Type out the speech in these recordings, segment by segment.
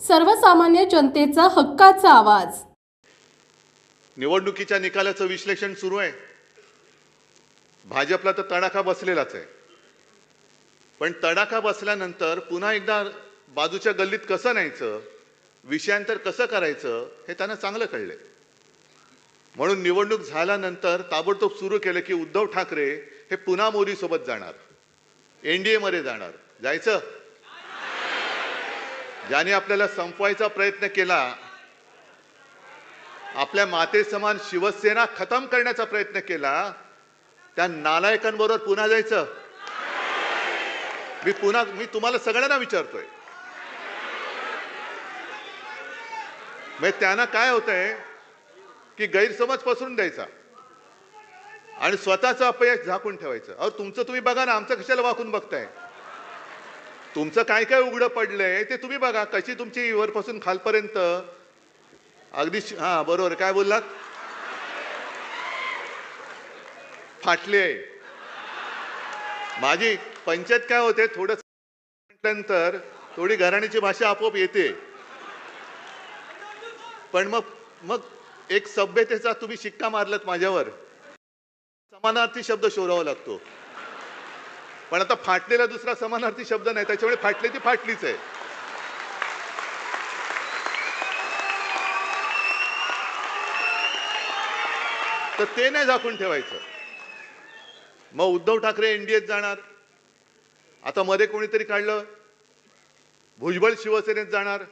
सर्वसामान्य जनतेचा हक्काचा आवाज. निवडणुकीच्या निकालाचं विश्लेषण सुरू आहे. भाजपला तर तडाखा बसलेलाच आहे. पण तडाखा बसल्यानंतर पुन्हा एकदा बाजूच्या गल्लीत कसं न्यायचं विषयांतर कसं करायचं हे त्यांना चांगलं कळलंय. म्हणून निवडणूक झाल्यानंतर ताबडतोब सुरू केलं की उद्धव ठाकरे हे पुन्हा मोदीसोबत जाणार. एनडीए मध्ये जाणार. जायचं? ज्याने आपल्याला संपवायचा प्रयत्न केला आपल्या मातेसमान शिवसेना खतम करण्याचा प्रयत्न केला त्या नालायकांबरोबर पुन्हा जायचं? मी पुन्हा मी तुम्हाला सगळ्यांना विचारतोय. म्हणजे त्यांना काय होतंय? की गैरसमज पसरून द्यायचा. आणि स्वतःचं अपयश झाकून ठेवायचं. अहो तुमचं तुम्ही बघा ना आमचं कशाला वाकून बघताय? तुमचं काय काय उघडं पडलंय ते तुम्ही बघा कशी तुमची वरपासून खालपर्यंत? अगदी हा बरोबर. काय बोललात? फाटली. आहे माझी पंचायत काय होते थोडं म्हटल्यानंतर थोडी घराण्याची भाषा आपोआप येते. पण मग मग एक सभ्यतेचा तुम्ही शिक्का मारलात माझ्यावर. समानार्थी शब्द शोधावा लागतो. पण आता फाटलेला दुसरा समानार्थी शब्द नाही त्याच्यामुळे फाटली ती फाटलीच आहे. तर ते नाही झाकून ठेवायचं. मग उद्धव ठाकरे एनडीएत जाणार. आता मध्ये कोणीतरी काढलं? भुजबळ शिवसेनेत जाणार.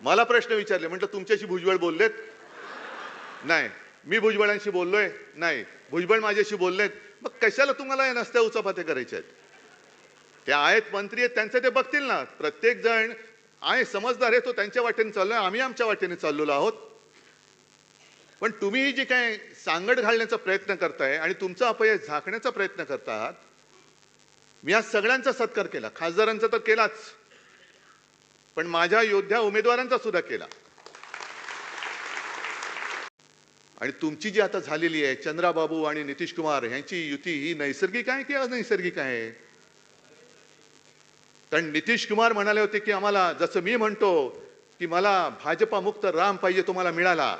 मला प्रश्न विचारले म्हटलं तुमच्याशी भुजबळ बोललेत? नाही. मी भुजबळांशी बोललोय? नाही. भुजबळ माझ्याशी बोललेत. मग कशाला तुम्हाला या नसत्या उचापात्या करायच्या आहेत? ते आहेत मंत्री आहेत त्यांचं ते बघतील ना. प्रत्येक जण आहे समजदार आहे तो त्यांच्या वाटेने चाललोय आम्ही आमच्या वाटेने चाललेलो आहोत. पण तुम्ही जे काय सांगड घालण्याचा प्रयत्न करताय आणि तुमचा अपयश झाकण्याचा प्रयत्न करतात मी आज सगळ्यांचा सत्कार केला. खासदारांचा तर केलाच. पण माझ्या योद्ध्या उमेदवारांचा सुद्धा केला. आणि तुमची जी आता झालेली आहे चंद्राबाबू आणि नितीश कुमार यांची युती ही नैसर्गिक आहे की अनैसर्गिक आहे? कारण नितीश कुमार म्हणाले होते की आम्हाला जसं मी म्हणतो की मला भाजपा मुक्त राम पाहिजे तुम्हाला मिळाला.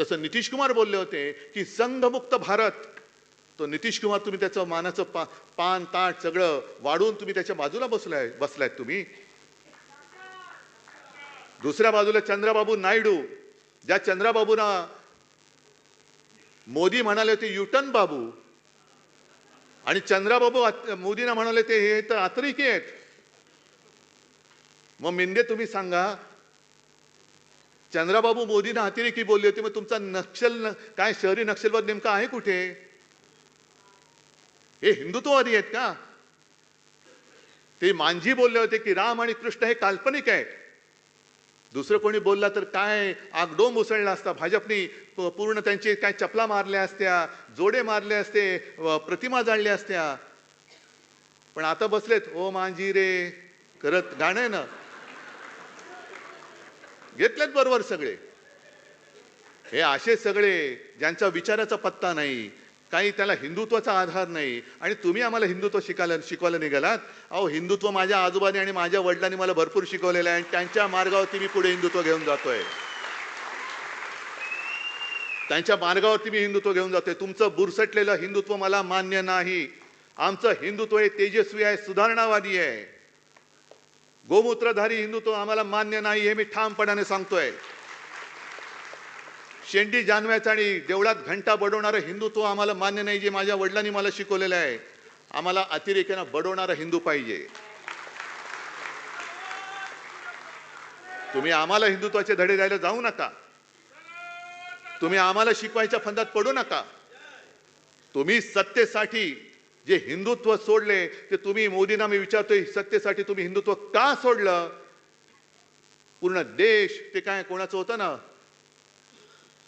तसं नितीश कुमार बोलले होते की संघमुक्त भारत. तो नितीश कुमार तुम्ही त्याचं मानाचं पा पान ताट सगळं वाढून तुम्ही त्याच्या बाजूला बसलाय बसलायत तुम्ही. दुसऱ्या बाजूला चंद्राबाबू नायडू. ज्या चंद्राबाबूंना मोदी म्हणाले होते युटन बाबू. आणि चंद्राबाबू मोदींना म्हणाले ते हे तर अतिरेकी आहेत. मग मिंदे तुम्ही सांगा चंद्राबाबू मोदींना अतिरेकी बोलली होती मग तुमचा नक्षल न- काय शहरी नक्षलवाद नेमका आहे कुठे? हे हिंदुत्ववादी आहेत का? ते मांझी बोलले होते की राम आणि कृष्ण हे काल्पनिक आहेत. दुसरं कोणी बोलला तर काय आगडोम उसळला असता? भाजपनी पूर्ण त्यांचे काय चपला मारल्या असत्या जोडे मारले असते प्रतिमा जाळल्या असत्या. पण आता बसलेत ओ मांजी रे करत गाणं ना. घेतलेत बरोबर सगळे. हे असे सगळे ज्यांचा विचाराचा पत्ता नाही. काही त्याला हिंदुत्वाचा आधार नाही. आणि तुम्ही आम्हाला हिंदुत्व शिकायला शिकवायला निघालात? अहो हिंदुत्व माझ्या आजोबाने आणि माझ्या वडिलांनी मला भरपूर शिकवलेलं आहे आणि त्यांच्या मार्गावरती मी पुढे हिंदुत्व घेऊन जातोय. त्यांच्या मार्गावरती मी हिंदुत्व घेऊन जातोय. तुमचं बुरसटलेलं हिंदुत्व मला मान्य नाही. आमचं हिंदुत्व हे तेजस्वी आहे सुधारणावादी आहे. गोमूत्रधारी हिंदुत्व आम्हाला मान्य नाही हे मी ठामपणाने सांगतोय. शेंडी जानव्याचं आणि देवळात घंटा बडवणारं हिंदुत्व आम्हाला मान्य नाही जे माझ्या वडिलांनी मला शिकवलेलं आहे. आम्हाला अतिरेक्यानं बडवणारा हिंदू पाहिजे. तुम्ही आम्हाला हिंदुत्वाचे धडे द्यायला जाऊ नका. तुम्ही आम्हाला शिकवायच्या फंदात पडू नका. तुम्ही सत्तेसाठी जे हिंदुत्व सोडले ते तुम्ही मोदींना मी विचारतोय सत्तेसाठी तुम्ही हिंदुत्व का सोडलं? पूर्ण देश ते काय कोणाचं होतं ना?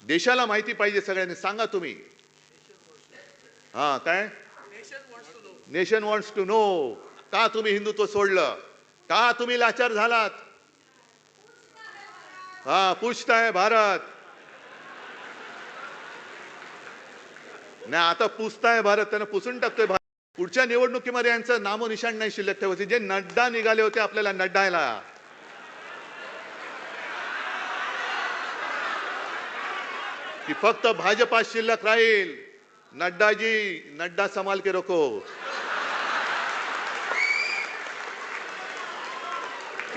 देशाला माहिती पाहिजे सगळ्यांनी. सांगा तुम्ही. हा काय? नेशन वॉन्ट्स टू नो का तुम्ही हिंदुत्व सोडलं? का तुम्ही लाचार झालात? हा पुछताय भारत. नाही आता पुसताय भारत. त्यानं पुसून टाकतोय भारत. पुढच्या निवडणुकीमध्ये यांचं नामोनिशाण नाही शिल्लक ठेवायचे. जे नड्डा निघाले होते आपल्याला नड्डायला. की फक्त भाजपा शिल्लक राहील. नड्डाजी नड्डा संभाल के रोको.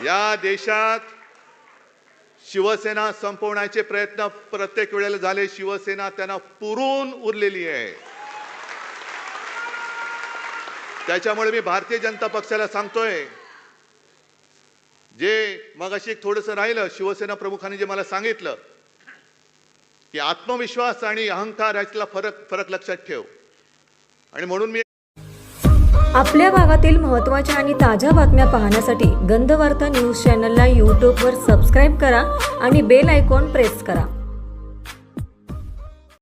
या देशात शिवसेना संपवण्याचे प्रयत्न प्रत्येक वेळेला झाले. शिवसेना त्यांना पुरून उरलेली आहे. त्याच्यामुळे मी भारतीय जनता पक्षाला सांगतोय जे मगाशी थोडस राहिलं शिवसेना प्रमुखांनी जे मला सांगितलं की आत्मविश्वास आणि अहंकार यातला फरक फरक लक्षात ठेव. आणि म्हणून मी आपल्या भागातील महत्त्वाच्या आणि ताज्या बातम्या पाहण्यासाठी गंधवार्ता न्यूज चॅनलला यूट्यूबवर सबस्क्राईब करा आणि बेल आयकॉन प्रेस करा.